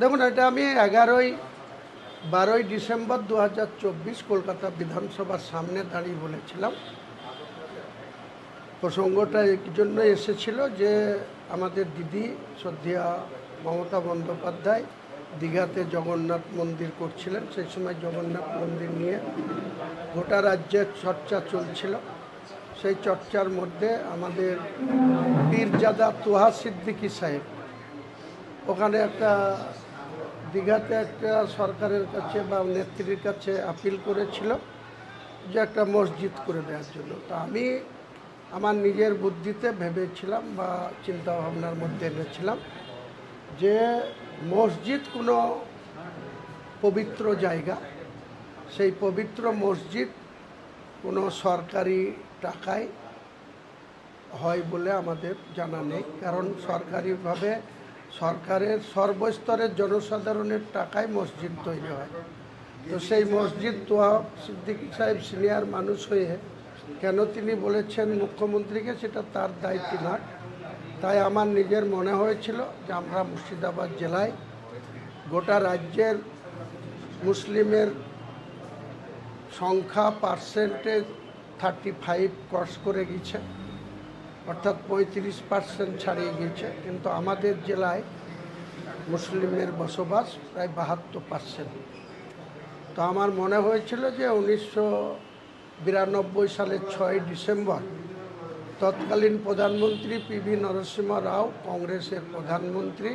দেখুন, এটা আমি এগারোই, বারোই ডিসেম্বর দু হাজার চব্বিশ কলকাতা বিধানসভার সামনে দাঁড়িয়ে বলেছিলাম। প্রসঙ্গটা এই জন্য এসেছিল যে আমাদের দিদি শ্রদ্ধেয়া মমতা বন্দ্যোপাধ্যায় দীঘাতে জগন্নাথ মন্দির করছিলেন। সেই সময় জগন্নাথ মন্দির নিয়ে গোটা রাজ্যের চর্চা চলছিল। সেই চর্চার মধ্যে আমাদের পীরজাদা তোহা সিদ্দিকী সাহেব, ওখানে একটা দীঘাতে একটা সরকারের কাছে বা নেত্রীর কাছে আপিল করেছিল যে একটা মসজিদ করে দেওয়ার জন্য। তো আমি আমার নিজের বুদ্ধিতে ভেবেছিলাম বা চিন্তা ভাবনার মধ্যে এনেছিলাম যে মসজিদ কোনো পবিত্র জায়গা। সেই পবিত্র মসজিদ কোনো সরকারি টাকায় হয় বলে আমাদের জানা নেই। কারণ সরকারিভাবে সরকারের সর্বস্তরের জনসাধারণের টাকায় মসজিদ তৈরি হয়। তো সেই মসজিদ তোয়া সিদ্দিকী সাহেব সিনিয়র মানুষ হয়ে কেন তিনি বলেছেন মুখ্যমন্ত্রীকে সেটা তার দায়িত্ব না। তাই আমার নিজের মনে হয়েছিল যে আমরা মুর্শিদাবাদ জেলায় গোটা রাজ্যের মুসলিমের সংখ্যা পার্সেন্টেজ থার্টি ফাইভ ক্রস করে গেছে। অর্থাৎ পঁয়ত্রিশ পার্সেন্ট ছাড়িয়ে গিয়েছে, কিন্তু আমাদের জেলায় মুসলিমের বসবাস প্রায় বাহাত্তর পার্সেন্ট। তো আমার মনে হয়েছিল যে উনিশশো বিরানব্বই সালের ছয় ডিসেম্বর তৎকালীন প্রধানমন্ত্রী পিভি নরসিংহ রাও, কংগ্রেসের প্রধানমন্ত্রী,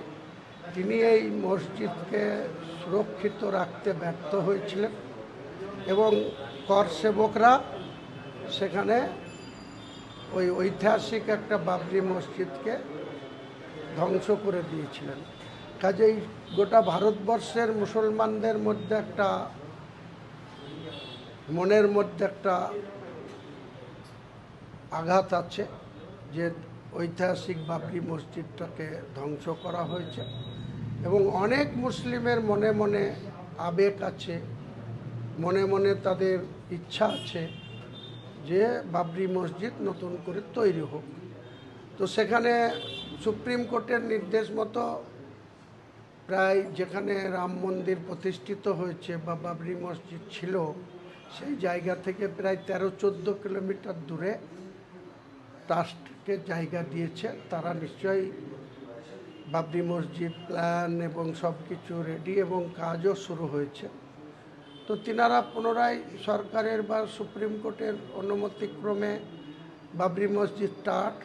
তিনি এই মসজিদকে সুরক্ষিত রাখতে ব্যর্থ হয়েছিলেন এবং কর সেবকরা সেখানে ওই ঐতিহাসিক একটা বাবরি মসজিদকে ধ্বংস করে দিয়েছিলেন। কাজেই গোটা ভারতবর্ষের মুসলমানদের মধ্যে একটা, মনের মধ্যে একটা আঘাত আছে যে ঐতিহাসিক বাবরি মসজিদটাকে ধ্বংস করা হয়েছে। এবং অনেক মুসলিমের মনে মনে আবেগ আছে, মনে মনে তাদের ইচ্ছা আছে যে বাবরি মসজিদ নতুন করে তৈরি হোক। তো সেখানে সুপ্রিম কোর্টের নির্দেশ মতো প্রায় যেখানে রাম মন্দির প্রতিষ্ঠিত হয়েছে বা বাবরি মসজিদ ছিল, সেই জায়গা থেকে প্রায় তেরো চোদ্দ কিলোমিটার দূরে ট্রাস্টকে জায়গা দিয়েছে। তারা নিশ্চয়ই বাবরি মসজিদ, প্ল্যান এবং সব কিছু রেডি এবং কাজও শুরু হয়েছে। তো তিনারা পুনরায় সরকারের বা সুপ্রিম কোর্টের অনুমতিক্রমে বাবরি মসজিদ টাট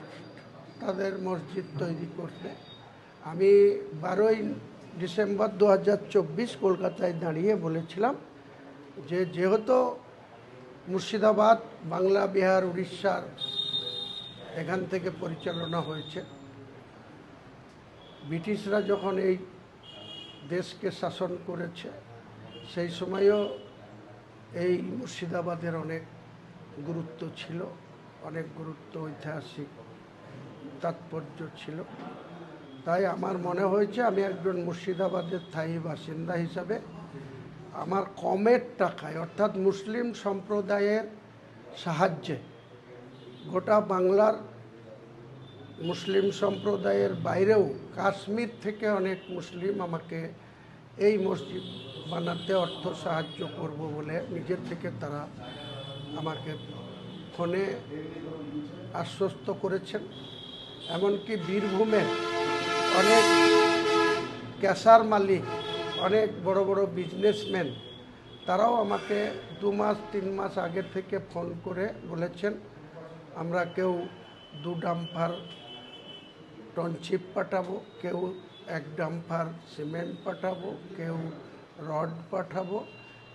তাদের মসজিদ তৈরি করবে আমি বারোই ডিসেম্বর দু হাজার চব্বিশ কলকাতায় দাঁড়িয়ে বলেছিলাম যে যেহেতু মুর্শিদাবাদ, বাংলা, বিহার, উড়িষ্যার এখান থেকে পরিচালনা হয়েছে, ব্রিটিশরা যখন এই দেশকে শাসন করেছে সেই সময়ও এই মুর্শিদাবাদের অনেক গুরুত্ব ছিল, অনেক গুরুত্ব ঐতিহাসিক তাৎপর্য ছিল। তাই আমার মনে হয়েছে আমি একজন মুর্শিদাবাদের স্থায়ী বাসিন্দা হিসাবে আমার কমের টাকায়, অর্থাৎ মুসলিম সম্প্রদায়ের সাহায্যে গোটা বাংলার মুসলিম সম্প্রদায়ের বাইরেও কাশ্মীর থেকে অনেক মুসলিম আমাকে এই মসজিদ বানাতে অর্থ সাহায্য করব বলে নিজের থেকে তারা আমাকে ফোনে আশ্বস্ত করেছেন। এমনকি বীরভূমের অনেক ক্যাশার মালিক, অনেক বড় বড় বিজনেসম্যান, তারাও আমাকে দু মাস, তিন মাস আগে থেকে ফোন করে বলেছেন, আমরা কেউ দু ডাম্পার টনচিপ পাঠাবো, কেউ এক ডাম্পার সিমেন্ট পাঠাবো, কেউ রড পাঠাবো।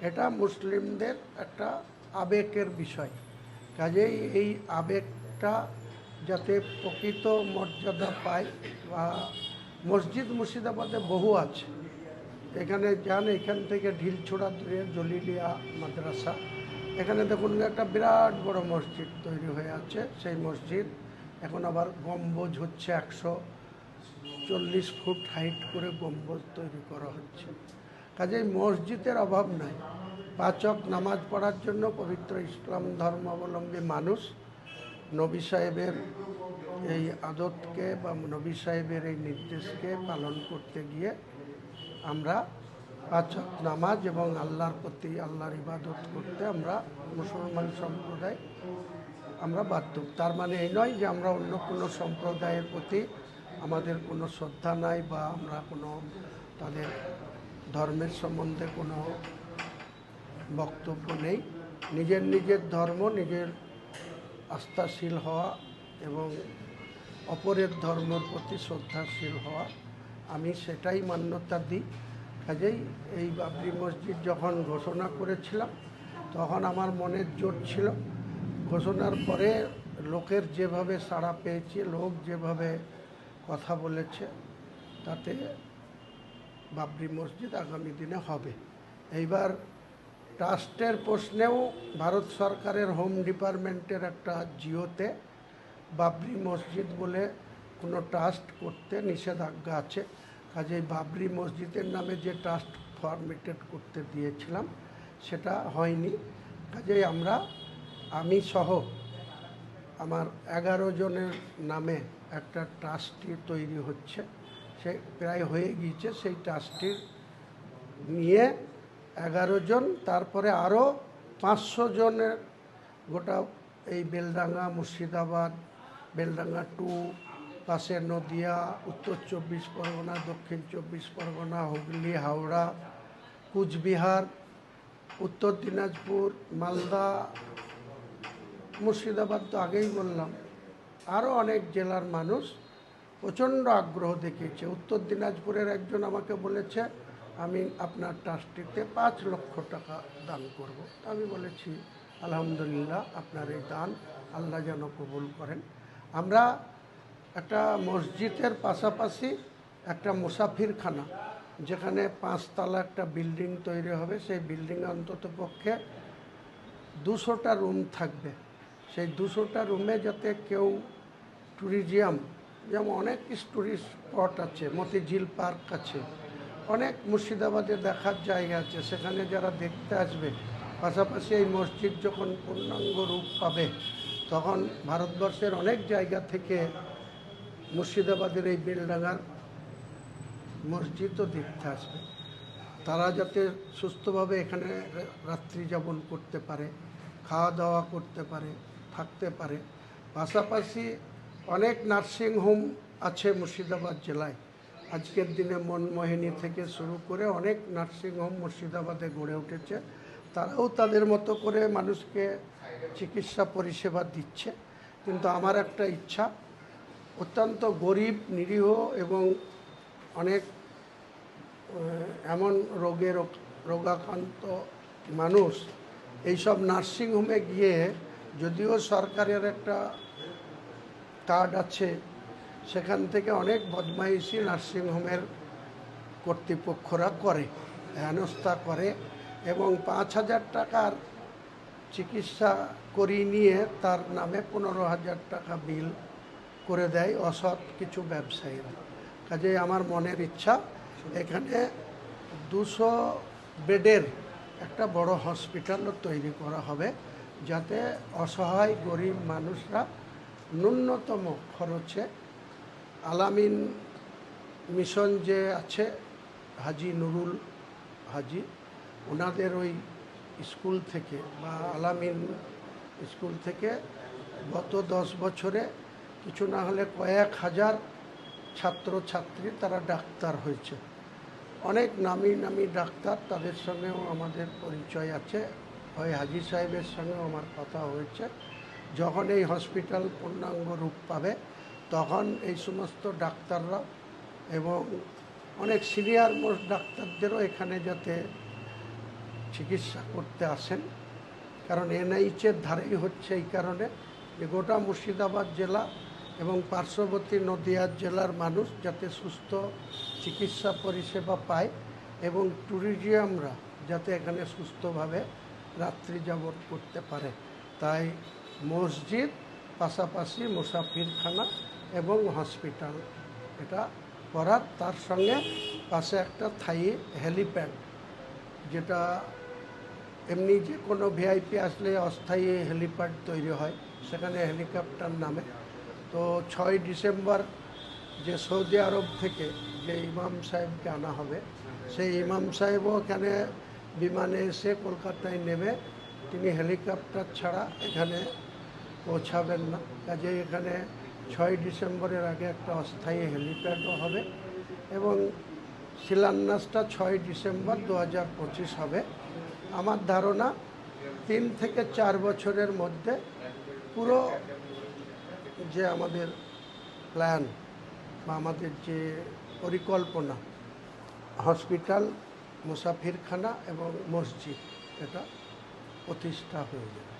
এটা মুসলিমদের একটা আবেগের বিষয়। কাজেই এই আবেগটা যাতে প্রকৃত মর্যাদা পায় বা মসজিদ মুর্শিদাবাদে বহু আছে। এখানে যান, এখান থেকে ঢিলছোড়া দূরে জলিলিয়া মাদ্রাসা। এখানে দেখুন, একটা বিরাট বড় মসজিদ তৈরি হয়ে আছে। সেই মসজিদ এখন আবার গম্বুজ হচ্ছে একশো চল্লিশ ফুট হাইট করে গম্বুজ তৈরি করা হচ্ছে। কাজেই মসজিদের অভাব নাই। পাচক নামাজ পড়ার জন্য পবিত্র ইসলাম ধর্মাবলম্বী মানুষ। নবী সাহেবের এই আদতকে বা নবী সাহেবের এই নির্দেশকে পালন করতে গিয়ে আমরা পাঁচ ওয়াক্ত নামাজ এবং আল্লাহর প্রতি আল্লাহর ইবাদত করতে আমরা মুসলমান সম্প্রদায় আমরা বাধ্য। তার মানে এই নয় যে আমরা অন্য কোনো সম্প্রদায়ের প্রতি আমাদের কোনো শ্রদ্ধা নাই বা আমরা কোনো তাদের ধর্মের সম্বন্ধে কোনো বক্তব্য নেই। নিজের নিজের ধর্ম, নিজের আস্থাশীল হওয়া এবং অপরের ধর্মের প্রতি শ্রদ্ধাশীল হওয়া, আমি সেটাই মান্যতা দিই। কাজেই এই বাবরি মসজিদ যখন ঘোষণা করেছিলাম, তখন আমার মনের জোর ছিল। ঘোষণার পরে লোকের যেভাবে সাড়া পেয়েছে, লোক যেভাবে কথা বলেছে, তাতে বাবরি মসজিদ আগামী দিনে হবে। এইবার ট্রাস্টের প্রশ্নেও ভারত সরকারের হোম ডিপার্টমেন্টের একটা জিওতে বাবরি মসজিদ বলে কোনো ট্রাস্ট করতে নিষেধাজ্ঞা আছে। কাজেই বাবরি মসজিদের নামে যে ট্রাস্ট ফরমেটেড করতে দিয়েছিলাম, সেটা হয়নি। কাজেই আমরা, আমি সহ আমার এগারো জনের নামে একটা ট্রাস্টি তৈরি হচ্ছে। সে প্রায় হয়ে গিয়েছে সেই ট্রাস্টির নিয়ে এগারো জন, তারপরে আরও পাঁচশো জনের গোটা এই বেলডাঙ্গা, মুর্শিদাবাদ, বেলডাঙ্গা টু, পাশে নদিয়া, উত্তর চব্বিশ পরগনা, দক্ষিণ চব্বিশ পরগনা, হুগলি, হাওড়া, কুচবিহার, উত্তর দিনাজপুর, মালদা, মুর্শিদাবাদ তো আগেই বললাম। আরও অনেক জেলার মানুষ প্রচণ্ড আগ্রহ দেখিয়েছে। উত্তর দিনাজপুরের একজন আমাকে বলেছে, আমি আপনার ট্রাস্টিতে পাঁচ লক্ষ টাকা দান করব। আমি বলেছি, আলহামদুলিল্লাহ, আপনার এই দান আল্লাহ যেন কবুল করেন। আমরা একটা মসজিদের পাশাপাশি একটা মুসাফিরখানা, যেখানে পাঁচতলা একটা বিল্ডিং তৈরি হবে। সেই বিল্ডিং অন্তত পক্ষে দুশোটা রুম থাকবে। সেই দুশোটা রুমে যাতে কেউ ট্যুরিজিয়াম যেমন অনেক টুরিস্ট স্পট আছে, মতিঝিল পার্ক আছে, অনেক মুর্শিদাবাদে দেখার জায়গা আছে, সেখানে যারা দেখতে আসবে, পাশাপাশি এই মসজিদ যখন পূর্ণাঙ্গ রূপ পাবে, তখন ভারতবর্ষের অনেক জায়গা থেকে মুর্শিদাবাদের এই বেলডাঙ্গার মসজিদও দেখতে আসবে। তারা যাতে সুস্থভাবে এখানে রাত্রি যাপন করতে পারে, খাওয়া দাওয়া করতে পারে, থাকতে পারে, পাশাপাশি অনেক নার্সিং হোম আছে মুর্শিদাবাদ জেলায়। আজকের দিনে মনমোহিনী থেকে শুরু করে অনেক নার্সিং হোম মুর্শিদাবাদে গড়ে উঠেছে। তারাও তাদের মতো করে মানুষকে চিকিৎসা পরিষেবা দিচ্ছে। কিন্তু আমার একটা ইচ্ছা, অত্যন্ত গরিব, নিরীহ এবং অনেক এমন রোগে রোগ- রোগাক্রান্ত মানুষ, এইসব নার্সিংহোমে গিয়ে যদিও সরকারের একটা কার্ড আছে, সেখান থেকে অনেক বদমাইশি নার্সিংহোমের কর্তৃপক্ষরা করে, হেনস্থা করে এবং পাঁচ হাজার টাকার চিকিৎসা করিয়ে নিয়ে তার নামে পনেরো হাজার টাকা বিল করে দেয় অসৎ কিছু ব্যবসায়ীরা। কাজে আমার মনের ইচ্ছা, এখানে দুশো বেডের একটা বড় হসপিটালও তৈরি করা হবে যাতে অসহায় গরিব মানুষরা ন্যূনতম খরচে আলামিন মিশন যে আছে, হাজি নুরুল হাজি, ওনাদের ওই স্কুল থেকে বা আলামিন স্কুল থেকে গত দশ বছরে কিছু না হলে কয়েক হাজার ছাত্র ছাত্রী তারা ডাক্তার হয়েছে। অনেক নামি নামি ডাক্তার তাদের সঙ্গেও আমাদের পরিচয় আছে। ওই হাজি সাহেবের সঙ্গেও আমার কথা হয়েছে। যখন এই হসপিটাল পূর্ণাঙ্গ রূপ পাবে, তখন এই সমস্ত ডাক্তাররা এবং অনেক সিনিয়র মোস্ট ডাক্তারদেরও এখানে যাতে চিকিৎসা করতে আসেন। কারণ এনএইচের ধারেই হচ্ছে এই কারণে যে গোটা মুর্শিদাবাদ জেলা এবং পার্শ্ববর্তী নদিয়া জেলার মানুষ যাতে সুস্থ চিকিৎসা পরিষেবা পায় এবং ট্যুরিজিয়ামরা যাতে এখানে সুস্থভাবে রাত্রি যাপন করতে পারে। তাই মসজিদ, পাশাপাশি মুসাফিরখানা এবং হসপিটাল। এটা করার তার সঙ্গে পাশে একটা থাই হেলিপ্যাড, যেটা এমনি যে কোনো ভিআইপি আসলে অস্থায়ী হেলিপ্যাড তৈরি হয়, সেখানে হেলিকপ্টার নামে। তো ছয় ডিসেম্বর যে সৌদি আরব থেকে যে ইমাম সাহেবকে আনা হবে, সেই ইমাম সাহেবও এখানে বিমানে এসে কলকাতায় নেমে তিনি হেলিকপ্টার ছাড়া এখানে পৌঁছাবেন না। কাজে এখানে ছয় ডিসেম্বরের আগে একটা অস্থায়ী হেলিপ্যাডও হবে এবং শিলান্যাসটা ছয় ডিসেম্বর দু পঁচিশ হবে। আমার ধারণা তিন থেকে চার বছরের মধ্যে পুরো যে আমাদের প্ল্যান বা আমাদের যে পরিকল্পনা, হসপিটাল, মুসাফিরখানা এবং মসজিদ, এটা প্রতিষ্ঠা হয়ে যাবে।